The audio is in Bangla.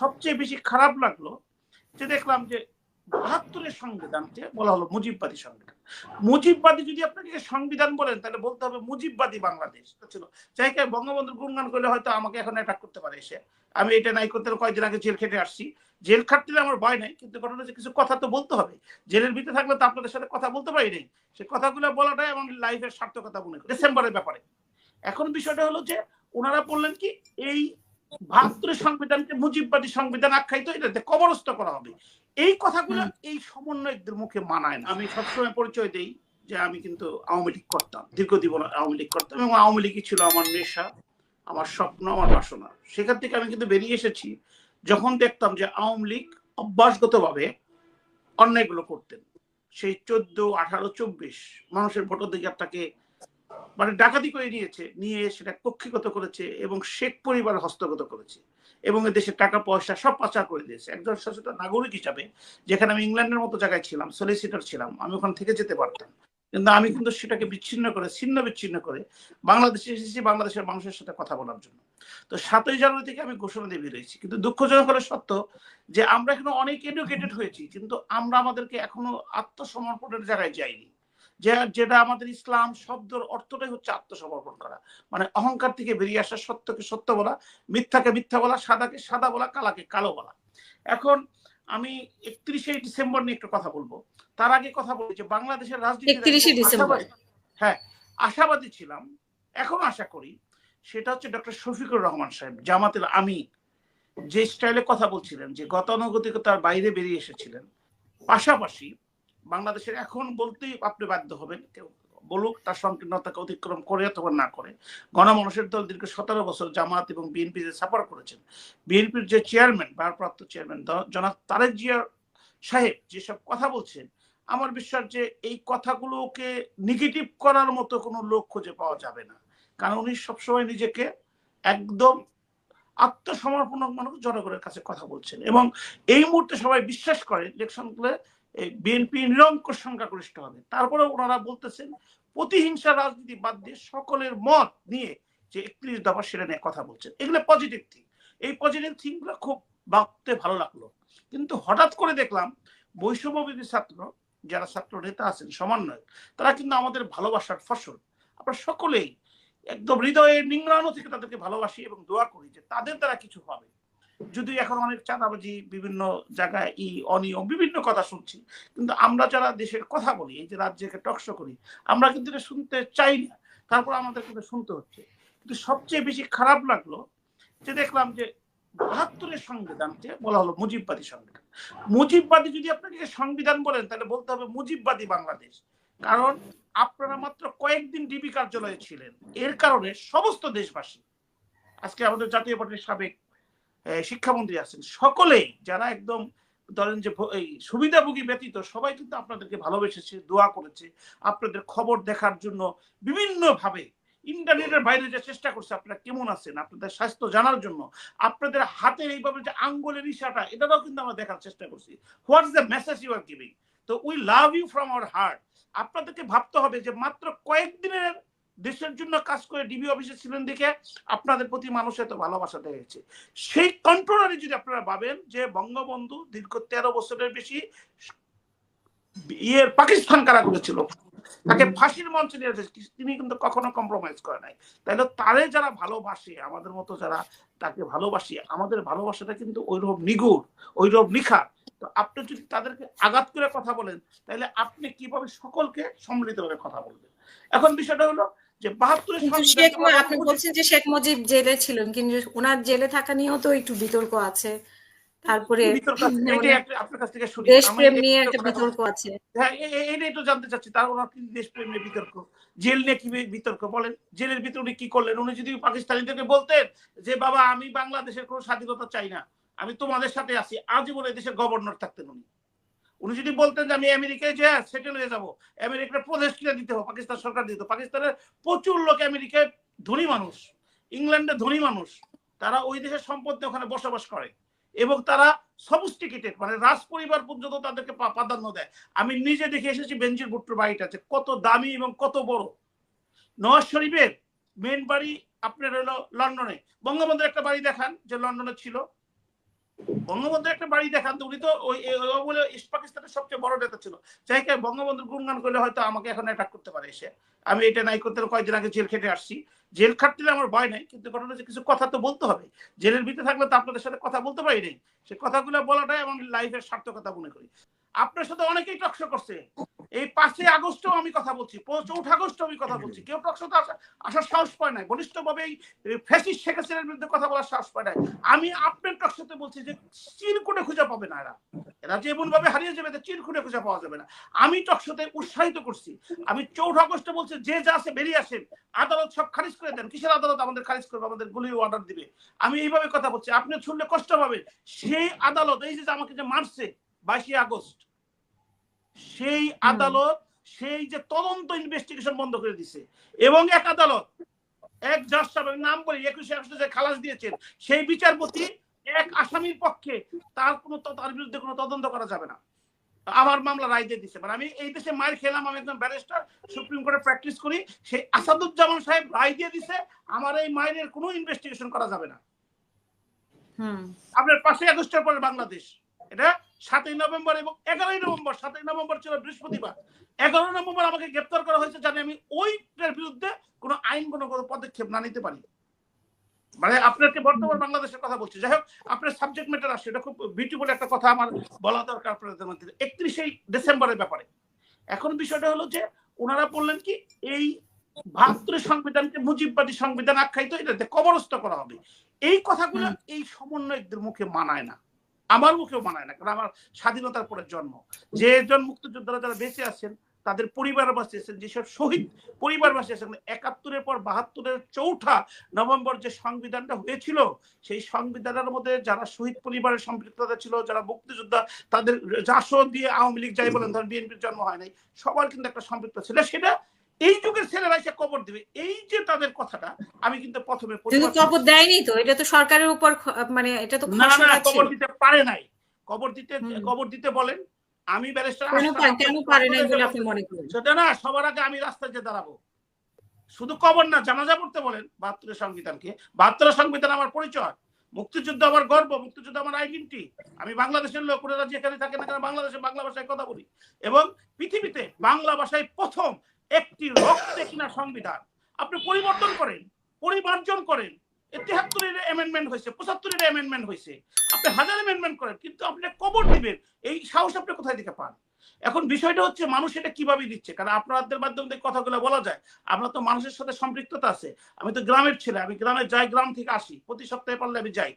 সবচেয়ে বেশি খারাপ লাগল যে দেখলাম যে বাহাত্তরের সংবিধানকে বলা হলো মুজিববাদী সংবিধান। মুজিববাদী যদি আপনাকে সংবিধান বলেন, তাহলে বলতে হবে মুজিববাদী বাংলাদেশ। ছিল যাইকে বঙ্গবন্ধুর গুণগান করলে হয়তো আমাকে এখন অ্যাটাক করতে পারে এসে। আমি এটা নাই করতে কয়েকদিন আগে জেল খেটে আসছি। জেল খাটতে আমার ভয় নাই, কিন্তু ঘটনা হচ্ছে কিছু কথা তো বলতে হবে। জেলের ভিতরে থাকলে তো আপনাদের সাথে কথা বলতে পারি নাই। সে কথাগুলো বলাটাই আমার লাইফের সার্থকতা মনে করি। ডিসেম্বরের ব্যাপারে। এখন বিষয়টা হলো যে, ওনারা বললেন কি, এই বাহাত্তরের সংবিধানকে মুজিববাদী সংবিধান আখ্যায়িত এটাতে কবরস্থ করা হবে। এই কথাগুলো এই সমন্বয়কদের মুখে মানায় না। আমি সবসময় পরিচয় দেই যে আমি কিন্তু আওয়ামী লীগ করতাম দীর্ঘজীবন আওয়ামী লীগ করতাম এবং আওয়ামী লীগই ছিল আমার নেশা আমার স্বপ্ন আমার বাসনা। সেখান থেকে আমি কিন্তু বেরিয়ে এসেছি যখন দেখতাম যে আওয়ামী লীগ অভ্যাসগতভাবে অন্যায়গুলো করতেন। সেই চোদ্দ আঠারো চব্বিশ মানুষের ভোটাধিকারটাকে মানে ডাকাতি করে নিয়েছে, নিয়ে সেটা কক্ষিগত করেছে এবং শেখ পরিবার হস্তগত করেছে এবং দেশের টাকা, পয়সা সব পাচার করে দিয়েছে। একজন সচেতন নাগরিক হিসাবে যেখানে আমি ইংল্যান্ডের মতো জায়গায় ছিলাম সলিসিটার ছিলাম, আমি ওখানে থেকে যেতে পারতাম। কিন্তু আমি কিন্তু সেটাকে বিচ্ছিন্ন করে, ছিন্ন বিচ্ছিন্ন করে বাংলাদেশে এসেছি বাংলাদেশের মানুষের সাথে কথা বলার জন্য। তো সাতই জানুয়ারি থেকে আমি ঘোষণা দিয়ে বেরিয়েছি। কিন্তু দুঃখজনক হলে সত্য যে আমরা এখনও অনেক এডুকেটেড হয়েছি, কিন্তু আমরা আমাদেরকে এখনও আত্মসমর্পণের জায়গায় যাইনি। যে যেটা আমাদের ইসলাম শব্দের অর্থটাই হচ্ছে আত্মসমর্পণ করা। মানে অহংকার থেকে বেরিয়ে আসা সত্যকে সত্য বলা মিথ্যাকে মিথ্যা বলা সাদাকে সাদা বলা কালাকে কালো বলা। এখন আমি একত্রিশে ডিসেম্বর নিয়ে একটু কথা বলব। তার আগে কথা বলি যে বাংলাদেশের রাজনীতি ডিসেম্বর। হ্যাঁ আশাবাদী ছিলাম। এখন আশা করি সেটা হচ্ছে ডক্টর শফিকুর রহমান সাহেব জামাতের আমি যে স্টাইলে কথা বলছিলেন যে গতানুগতিকতার বাইরে বেরিয়ে এসেছিলেন। পাশাপাশি বাংলাদেশের এখন বলতেই আপনি বাধ্য হবেন, কেউ বলুক তার সংকীর্ণতাকে অতিক্রম করে অথবা না করে। গণমানুষের দল দীর্ঘ সতেরো বছর জামাত এবং বিএনপি যে সাপোর্ট করেছেন। বিএনপির যে চেয়ারম্যান, ভারপ্রাপ্ত চেয়ারম্যান জনাব তারেক জিয়া সাহেব যেসব কথা বলছেন, আমার বিশ্বাস যে এই কথাগুলোকে নেগেটিভ করার মতো কোনো লোক খুঁজে পাওয়া যাবে না। কারণ উনি সবসময় নিজেকে একদম আত্মসমর্পণ মানুষ জনগণের কাছে কথা বলছেন এবং এই মুহূর্তে সবাই বিশ্বাস করে ইলেকশনগুলো বিএনপি নিরঙ্কুশ সংখ্যাগরিষ্ঠ হবে। তারপরে ওনারা বলতেছেন, প্রতিহিংসা রাজনীতি বাদ দিয়ে সকলের মত নিয়ে যে একত্রিশ দফা সেটা নিয়ে কথা বলছেন। এগুলো পজিটিভ থিং এই পজিটিভ থিংগুলো খুব ভাবতে ভালো লাগল। কিন্তু হঠাৎ করে দেখলাম বৈষম্যবিধি ছাত্র, যারা ছাত্র নেতা আছেন সমন্বয় তারা কিন্তু আমাদের ভালোবাসার ফসল। আমরা সকলেই একদম হৃদয়ের নিংড়ানো থেকে তাদেরকে ভালোবাসি এবং দোয়া করি যে তাদের দ্বারা কিছু হবে। যদি এখন অনেক চাঁদাবাজি বিভিন্ন জায়গায় ই, অনিয়ম, বিভিন্ন কথা শুনছি। কিন্তু আমরা যারা দেশের কথা বলি, এই যে রাজ্যকে টকশো করি, আমরা কিন্তু এটা শুনতে চাই না। তারপর আমাদের কিন্তু শুনতে হচ্ছে। কিন্তু সবচেয়ে বেশি খারাপ লাগল যে দেখলাম যে বাহাত্তরের সংবিধানকে বলা হলো মুজিববাদী সংবিধান। মুজিববাদী যদি আপনাকে সংবিধান বলেন, তাহলে বলতে হবে মুজিববাদী বাংলাদেশ। কারণ আপনারা মাত্র কয়েকদিন ডিবি কার্যালয়ে ছিলেন। এর কারণে সমস্ত দেশবাসী, আজকে আমাদের জাতীয় পার্টির সাবেক শিক্ষামন্ত্রী আছেন। সকলেই যারা একদম ধরেন যে এই সুবিধাভোগী ব্যতীত সবাই কিন্তু আপনাদেরকে ভালোবেসেছে, দোয়া করেছে, আপনাদের খবর দেখার জন্য বিভিন্ন ভাবে ইন্টারনেটের বাইরে যে চেষ্টা করছে, আপনারা কেমন আছেন? আপনাদের স্বাস্থ্য জানার জন্য, আপনাদের হাতের এইভাবে যে আঙ্গুলের ইশাটা এটাও কিন্তু আমরা দেখার চেষ্টা করছি। What's the message you are giving তো we love you from our heart আপনাদেরকে ভাবতে হবে যে মাত্র কয়েকদিনের দেশের জন্য কাজ করে ডিবি অফিসে ছিলেন দেখে আপনাদের প্রতি মানুষ এত ভালোবাসা দেখেছে সেই কন্ট্রোলারে যদি আপনারা ভাবেন যে বঙ্গবন্ধু দীর্ঘ তেরো বছরের বেশি ইয়ের পাকিস্তান কারা করেছিল, তাকে ফাঁসির মঞ্চে নিয়ে তিনি কিন্তু কখনো কম্প্রোমাইজ করে নাই। তাহলে তারে যারা ভালোবাসে, আমাদের মতো যারা তাকে ভালোবাসি, আমাদের ভালোবাসাটা কিন্তু ওইরকম নিগুড় ওইরকম নিখা তো আপনি যদি তাদেরকে আঘাত করে কথা বলেন, তাহলে আপনি কীভাবে সকলকে সম্মিলিতভাবে কথা বলবেন? এখন বিষয়টা হলো যে বাহাত্তরের শেখ আপনি বলছেন যে শেখ মুজিব জেলে ছিলেন কিন্তু ওনার জেলে থাকা নিয়েও তো একটু বিতর্ক আছে। তারপরে দেশপ্রেম নিয়ে একটা বিতর্ক আছে। হ্যাঁ এটাই তো জানতে চাচ্ছি। তার ওনার কি দেশপ্রেম নিয়ে বিতর্ক? জেল নিয়ে কি বিতর্ক? বলেন জেলের ভিতরে উনি কি করলেন? উনি যদি পাকিস্তানিদেরকে বলতেন যে বাবা আমি বাংলাদেশের কোনো স্বাধীনতা চাই না। আমি তোমাদের সাথে আছি। আজীবন এই দেশের গভর্নর থাকতেন উনি। উনি যদি বলতেন যে আমি আমেরিকায় যে সেটেল হয়ে যাব, আমেরিকার প্রদেশ কিনে দিতে হবে, পাকিস্তান সরকার দিত পাকিস্তানের প্রচুর লোক আমেরিকায় ধনী মানুষ, ইংল্যান্ডে ধনী মানুষ, তারা ওই দেশের সম্পদ ওখানে বসবাস করে। এবং তারা সবস্টিকেটেড মানে রাজ পরিবার পর্যন্ত তাদেরকে প্রাধান্য দেয়। আমি নিজে দেখে এসেছি বেঞ্জির ভুট্টোর বাড়িটা আছে কত দামি এবং কত বড়। নওয়াজ শরীফের মেন বাড়ি আপনার হলো লন্ডনে। বঙ্গবন্ধুর একটা বাড়ি দেখান, যে লন্ডনে ছিল। বঙ্গবন্ধু একটা বাড়ি দেখান উনি তো ওই বলে ইস্ট পাকিস্তানের সবচেয়ে বড় নেতা ছিল। চাই কে বঙ্গবন্ধুর গুণগান করলে হয়তো আমাকে এখন অ্যাটাক করতে পারে এসে আমি এটা নাই করতে কয়েকদিন আগে জেল খেটে আসছি। জেল খাটতে আমার ভয় নাই, কিন্তু ঘটনা হচ্ছে কিছু কথা তো বলতে হবে। জেলের ভিতরে থাকলে তো আপনাদের সাথে কথা বলতে পারি নাই। সে কথাগুলো বলাটাই আমার লাইফের সার্থকতা মনে করি। আপনার সাথে অনেকেই টকশো করছে। এই পাঁচই আগস্টও আমি কথা বলছি, চৌঠা আগস্টও আমি কথা বলছি। কেউ টকশোতে আসা আসার সাহস পায় নাই। ঘনিষ্ঠভাবে এই ফ্যাসিস্ট শেখ হাসিনার বিরুদ্ধে কথা বলার সাহস পায় নাই। আমি আপনার টকশোতে বলছি যে চিরকুটে খুঁজে পাবে না এরা। এরা যে এমন ভাবে হারিয়ে যাবে চিরকুটে খুঁজে পাওয়া যাবে না। আমি টকশোতে উৎসাহিত করছি। আমি চৌঠা আগস্টে বলছি, যে যা আছে বেরিয়ে আসেন আদালত সব খারিজ করে দেন। কিসের আদালত? আমাদের খারিজ করবে, আমাদের গুলি অর্ডার দিবে। আমি এইভাবে কথা বলছি। আপনি শুনলে কষ্ট পাবেন। সেই আদালত, এই যে আমাকে যে মারছে, বাইশে আগস্ট সেই আদালত সেই যে তদন্ত ইনভেস্টিগেশন বন্ধ করে দিছে। এবং এক আদালত এক জাজ সাহেবের নাম বলি একুশে আগস্টে যে খালাস দিয়েছেন সেই বিচারপতি এক আসামির পক্ষে তার কোনো তার বিরুদ্ধে কোনো তদন্ত করা যাবে না। আমার মামলা রায় দিয়ে দিছে। মানে আমি এই দেশে মায়ের খেলাম আমি একজন ব্যারিস্টার সুপ্রিম কোর্টে প্র্যাকটিস করি সেই আসাদুজ্জামান সাহেব রায় দিয়ে দিছে আমার এই মায়ের কোনো ইনভেস্টিগেশন করা যাবে না। হুম। আপনার পাঁচই আগস্টের পরে বাংলাদেশ। এটা সাতই নভেম্বর এবং এগারোই নভেম্বর সাতই নভেম্বর ছিল বৃহস্পতিবার। এগারো নভেম্বর আমাকে গ্রেপ্তার করা হয়েছে জানি আমি ওইটার বিরুদ্ধে কোনো আইন কোনো কোনো পদক্ষেপ না নিতে পারি। মানে আপনাকে বর্তমান বাংলাদেশের কথা বলছি। যাই হোক আপনার সাবজেক্ট ম্যাটার আসছে। এটা খুব বিউটিফুল একটা কথা আমার বলা দরকার আপনাদের মধ্যে। একত্রিশে ডিসেম্বরের ব্যাপারে। এখন বিষয়টা হলো যে ওনারা বললেন কি এই বাহাত্তরের সংবিধানকে মুজিববাদী সংবিধান আখ্যায়িত এটাতে কবরস্থ করা হবে। এই কথাগুলো এই সমন্বয়কদের মুখে মানায় না। আমার মুখেও মানায় না, কারণ আমার স্বাধীনতার পরে জন্ম। যে জন মুক্তিযোদ্ধারা যারা বেঁচে আছেন, তাদের পরিবার বাঁচিয়েছেন যেসব শহীদ পরিবার বাঁচিয়েছেন একাত্তরের পর বাহাত্তরের চৌঠা নভেম্বর যে সংবিধানটা হয়েছিল, সেই সংবিধানের মধ্যে যারা শহীদ পরিবারের সম্পৃক্ততা ছিল, যারা মুক্তিযোদ্ধা, তাদের জাসো দিয়ে আওয়ামী লীগ যাই বলেন ধর বিএনপির জন্ম হয় নাই, সবার কিন্তু একটা সম্পৃক্ত ছিল। সেটা এই যুগের ছেলেরা এসে কবর দিবে। এই যে তাদের কথাটা আমি কিন্তু প্রথমে কিন্তু কবর দেয়নি তো এটা তো সরকারের উপর মানে এটা তো না না কবর দিতে পারে নাই। কবর দিতে কবর দিতে বলেন আমি ব্যারিস্টার কেন কেন পারে নাই বলে আপনি মনে করেন? সেটা না সবার আগে আমি রাস্তায় যে দাঁড়াবো। শুধু কবর না জানাজা পড়তে বলেন বাহাত্তরের সংবিধানকে। বাহাত্তরের সংবিধান আমার পরিচয়। মুক্তিযুদ্ধ আমার গর্ব মুক্তিযুদ্ধ আমার আইডেন্টি। আমি বাংলাদেশের লোক ওনারা যেখানে থাকে না কেন বাংলাদেশে বাংলা ভাষায় কথা বলি। এবং পৃথিবীতে বাংলা ভাষায় প্রথম একটি রক্তে কিনা সংবিধান। আপনি পরিবর্তন করেন, পরিমার্জন করেন। তেহাত্তরের অ্যামেন্ডমেন্ট হয়েছে, পঁচাত্তরের অ্যামেন্ডমেন্ট হয়েছে। আপনি হাজার অ্যামেন্ডমেন্ট করেন, কিন্তু আপনি কবর দিবেন। এই সাহস আপনি কোথায় থেকে পান? এখন বিষয়টা হচ্ছে মানুষ এটা কীভাবে দিচ্ছে? কারণ আপনাদের মাধ্যমে কথাগুলো বলা যায়, আমরা তো মানুষের সাথে সম্পৃক্ততা আছে। আমি তো গ্রামের ছেলে, আমি গ্রামে যাই, গ্রাম থেকে আসি। প্রতি সপ্তাহে পারলে আমি যাই।